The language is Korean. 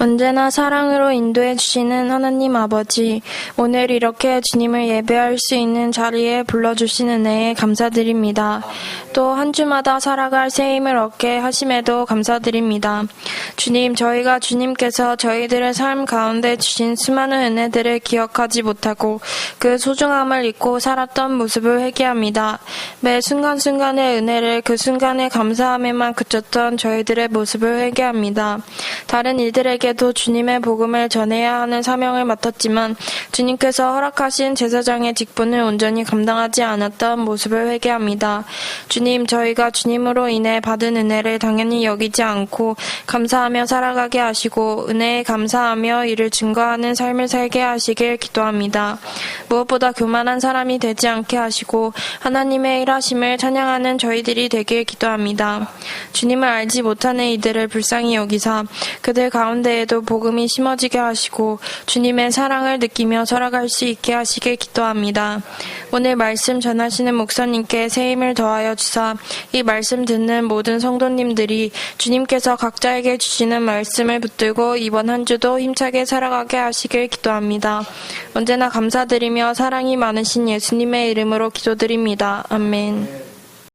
언제나 사랑으로 인도해 주시는 하나님 아버지, 오늘 이렇게 주님을 예배할 수 있는 자리에 불러주신 은혜에 감사드립니다. 또 한 주마다 살아갈 새 힘을 얻게 하심에도 감사드립니다. 주님, 저희가 주님께서 저희들의 삶 가운데 주신 수많은 은혜들을 기억하지 못하고 그 소중함을 잊고 살았던 모습을 회개합니다. 매 순간순간의 은혜를 그 순간의 감사함에만 그쳤던 저희들의 모습을 회개합니다. 다른 이들에게 도 주님의 복음을 전해야 하는 사명을 맡았지만 주님께서 허락하신 제사장의 직분을 온전히 감당하지 않았던 모습을 회개합니다. 주님, 저희가 주님으로 인해 받은 은혜를 당연히 여기지 않고 감사하며 살아가게 하시고 은혜에 감사하며 이를 증거하는 삶을 살게 하시길 기도합니다. 무엇보다 교만한 사람이 되지 않게 하시고 하나님의 일하심을 찬양하는 저희들이 되길 기도합니다. 주님을 알지 못하는 이들을 불쌍히 여기사 그들 가운데에도 복음이 심어지게 하시고 주님의 사랑을 느끼며 살아갈 수 있게 하시길 기도합니다. 오늘 말씀 전하시는 목사님께 새 힘을 더하여 주사 이 말씀 듣는 모든 성도님들이 주님께서 각자에게 주시는 말씀을 붙들고 이번 한 주도 힘차게 살아가게 하시길 기도합니다. 언제나 감사드리 며 사랑이 많으신 예수님의 이름으로 기도드립니다. 아멘.